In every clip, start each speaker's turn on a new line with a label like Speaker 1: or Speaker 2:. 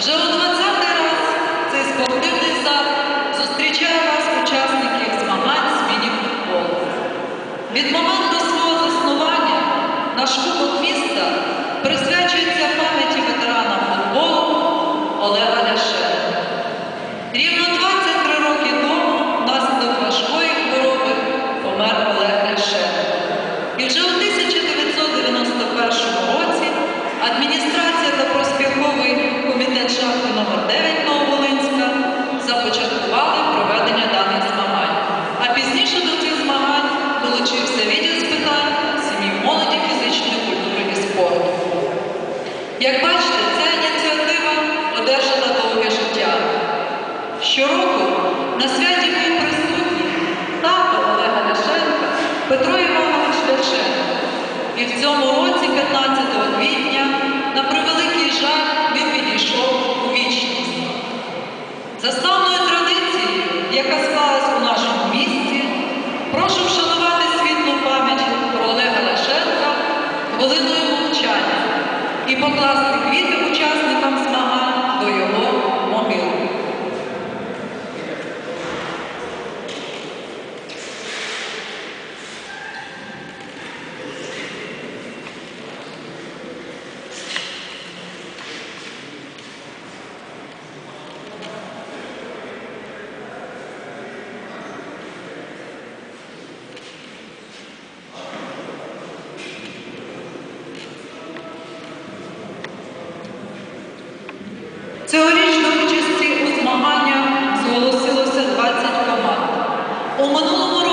Speaker 1: Вже у 20-й раз цей спортивний зал зустрічає вас учасників змагань з міні-футболу. Від моменту свого заснування наш кубок міста присвячує Як бачите, ця ініціатива одержала довге життя. Щороку на святі був присутній тато Олега Ляшенка Петро Іванович Ляшенко. І в цьому році, 15 квітня, на превеликий жаль, він відійшов у вічність. За і покласти 20 команд. У минулому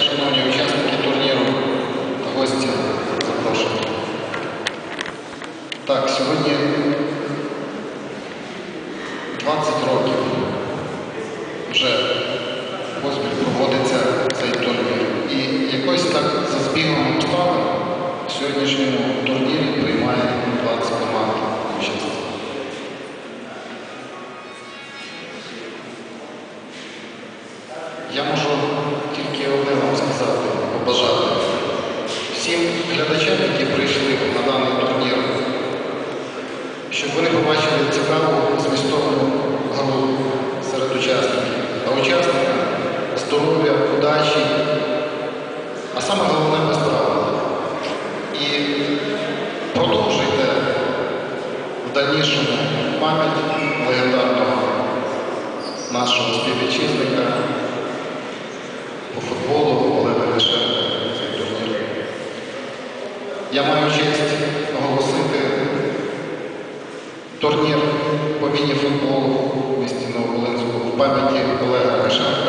Speaker 2: шановні учасники турніру гості. Запрошую. Так, сьогодні 20 років вже поспіль проводиться цей турнір. І якось так за збігом обставин сьогоднішньому турнірі глядачам, які прийшли на даний турнір, щоб вони побачили цікаву змістовну гру серед учасників. А учасникам здоров'я, удачі, а саме головне правил. І продовжуйте в дальнішому пам'ять легендарного нашого співвітчизника по футболу Олега Ляшенка цей турнір. Я маю честь оголосити турнір по міні-футболу в місті Нововолинську в пам'яті Олега Ляшенка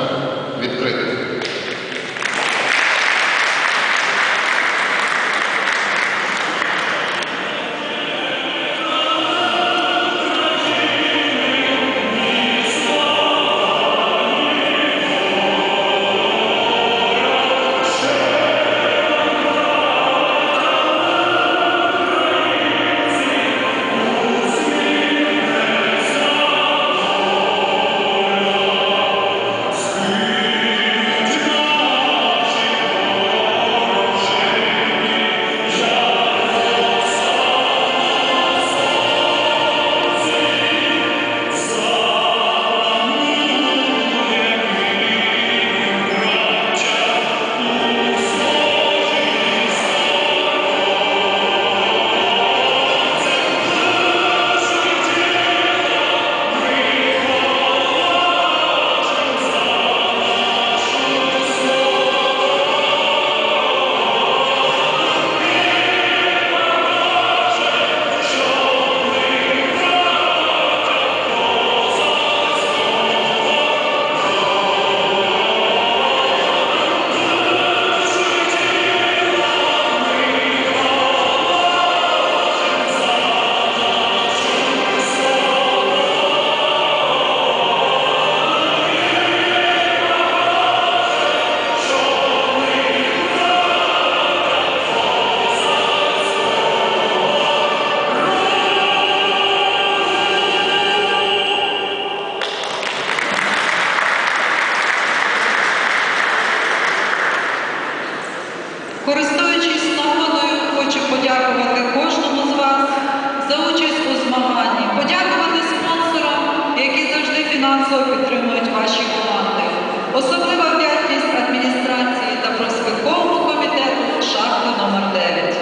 Speaker 1: фінансово підтримують ваші команди. Особлива вдячність адміністрації та проспілковому комітету шахти номер 9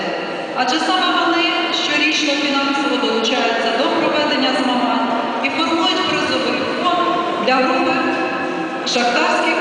Speaker 1: Адже саме вони щорічно фінансово долучаються до проведення змагань і формують призовий фонд для групи шахтарських